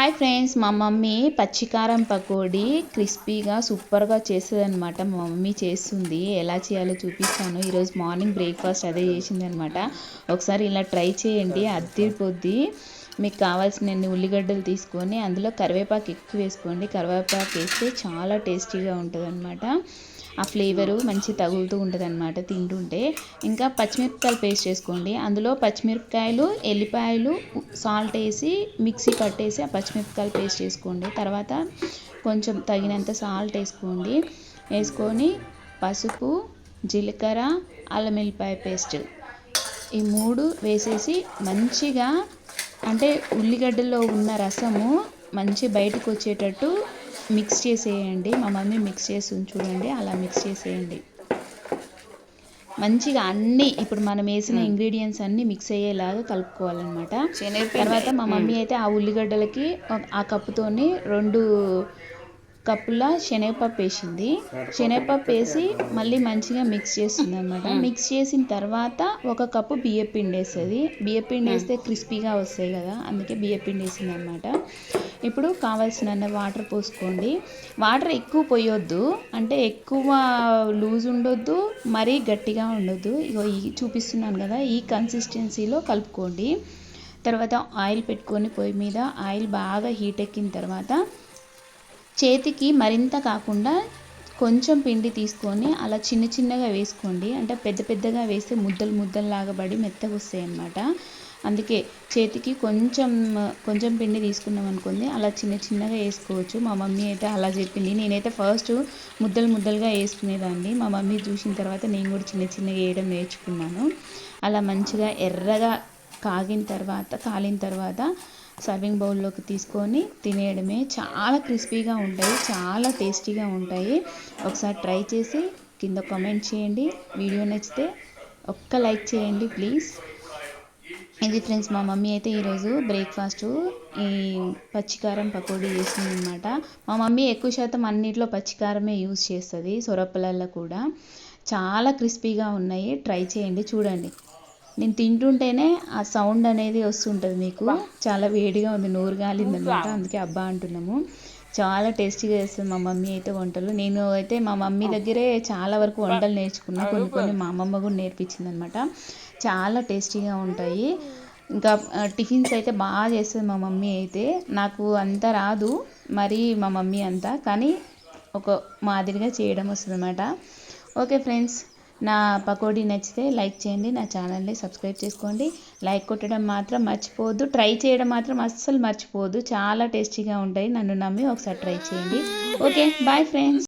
Hi friends మా mummy పచ్చికారం పకోడీ క్రిస్పీగా సూపర్గా చేస్తుంది అనమాట మా మమ్మీ చేస్తుంది. ఎలా చేయాలో చూపిస్తాను. ఈరోజు మార్నింగ్ బ్రేక్ఫాస్ట్ అదే చేసిందనమాట ఒకసారి ఇలా ట్రై చేయండి. అద్దరిపోద్ది మీకు కావాల్సిన ఉల్లిగడ్డలు తీసుకొని అందులో కరివేపాకు ఎక్కువ వేసుకోండి. కరివేపాకు వేస్తే చాలా టేస్టీగా ఉంటుంది అనమాట ఆ ఫ్లేవరు మంచి తగులుతూ ఉంటుంది అనమాట తింటుంటే. ఇంకా పచ్చిమిరపకాయలు పేస్ట్ చేసుకోండి. అందులో పచ్చిమిరపకాయలు ఎల్లిపాయలు సాల్ట్ వేసి మిక్సీ పట్టేసి ఆ పచ్చిమిరపకాయలు పేస్ట్ చేసుకోండి. తర్వాత కొంచెం తగినంత సాల్ట్ వేసుకోండి. వేసుకొని పసుపు జీలకర్ర అల్లం వెల్లిపాయ పేస్ట్ ఈ మూడు వేసేసి మంచిగా అంటే ఉల్లిగడ్డలో ఉన్న రసము మంచి బయటకు వచ్చేటట్టు మిక్స్ చేసేయండి. మా మమ్మీ మిక్స్ చేసి చూడండి. అలా మిక్స్ చేసేయండి. మంచిగా అన్ని ఇప్పుడు మనం వేసిన ఇంగ్రీడియంట్స్ అన్ని మిక్స్ అయ్యేలాగా కలుపుకోవాలన్నమాట. తర్వాత మా మమ్మీ అయితే ఆ ఉల్లిగడ్డలకి ఆ కప్పుతోని రెండు కప్పుల శనగపప్పు వేసింది. శనగపప్పు వేసి మళ్ళీ మంచిగా మిక్స్ చేస్తుంది అనమాట మిక్స్ చేసిన తర్వాత ఒక కప్పు బియ్యపిండి వేస్తుంది బియ్యపిండి వేస్తే క్రిస్పీగా వస్తాయి కదా అందుకే బియ్యపిండి వేసింది అనమాట ఇప్పుడు కావాల్సిన వాటర్ పోసుకోండి. వాటర్ ఎక్కువ పోయొద్దు. అంటే ఎక్కువ లూజ్ ఉండొద్దు మరీ గట్టిగా ఉండొద్దు. ఇగో ఈ చూపిస్తున్నాను కదా ఈ కన్సిస్టెన్సీలో కలుపుకోండి. తర్వాత ఆయిల్ పెట్టుకొని పొయ్యి మీద ఆయిల్ బాగా హీట్ ఎక్కిన తర్వాత చేతికి మరింత కాకుండా కొంచెం పిండి తీసుకొని అలా చిన్న చిన్నగా వేసుకోండి. అంటే పెద్ద పెద్దగా వేస్తే ముద్దలు ముద్దలు పడి మెత్తగా వస్తాయి అన్నమాట అందుకే చేతికి కొంచెం కొంచెం పిండి తీసుకున్నాం అనుకోండి అలా చిన్న చిన్నగా వేసుకోవచ్చు. మా మమ్మీ అయితే అలా చెప్పింది. నేనైతే ఫస్ట్ ముద్దలు ముద్దలుగా వేసుకునేదాన్ని. మా మమ్మీ చూసిన తర్వాత నేను కూడా చిన్న చిన్నగా వేయడం నేర్చుకున్నాను. అలా మంచిగా ఎర్రగా కాగిన తర్వాత కాలిన తర్వాత సర్వింగ్ బౌల్లోకి తీసుకొని తినేయడమే చాలా క్రిస్పీగా ఉంటాయి చాలా టేస్టీగా ఉంటాయి. ఒకసారి ట్రై చేసి కింద కామెంట్ చేయండి. వీడియో నచ్చితే ఒక్క లైక్ చేయండి ప్లీజ్. ఇది ఫ్రెండ్స్ మా మమ్మీ అయితే ఈరోజు బ్రేక్ఫాస్ట్ ఈ పచ్చికారం పకోడీ చేసింది అనమాట మా మమ్మీ ఎక్కువ శాతం అన్నిట్లో పచ్చికారమే యూజ్ చేస్తుంది సొరప్పలల్లో కూడా. చాలా క్రిస్పీగా ఉన్నాయి ట్రై చేయండి చూడండి. నేను తింటుంటేనే ఆ సౌండ్ అనేది వస్తుంటుంది మీకు. చాలా వేడిగా ఉంది నోరు గాలిందనమాట అందుకే అబ్బా అంటున్నాము. చాలా టేస్టీగా చేస్తుంది మా మమ్మీ అయితే వంటలు. నేను అయితే మా మమ్మీ దగ్గరే చాలా వరకు వంటలు నేర్చుకున్నా. కొన్ని కొన్ని మా అమ్మమ్మ కూడా నేర్పించింది అనమాట చాలా టేస్టీగా ఉంటాయి. ఇంకా టిఫిన్స్ అయితే బాగా చేస్తుంది మా మమ్మీ అయితే. నాకు అంత రాదు మరి మా మమ్మీ అంతా. కానీ ఒక మాదిరిగా చేయడం వస్తుంది అనమాట ఓకే ఫ్రెండ్స్ నా పకోడీ నచ్చితే లైక్ చేయండి నా ఛానల్ని సబ్స్క్రైబ్ చేసుకోండి. లైక్ కొట్టడం మాత్రం మర్చిపోవద్దు. ట్రై చేయడం మాత్రం అస్సలు మర్చిపోవద్దు. చాలా టేస్టీగా ఉంటాయి. నన్ను నమ్మి ఒకసారి ట్రై చేయండి. Okay bye friends.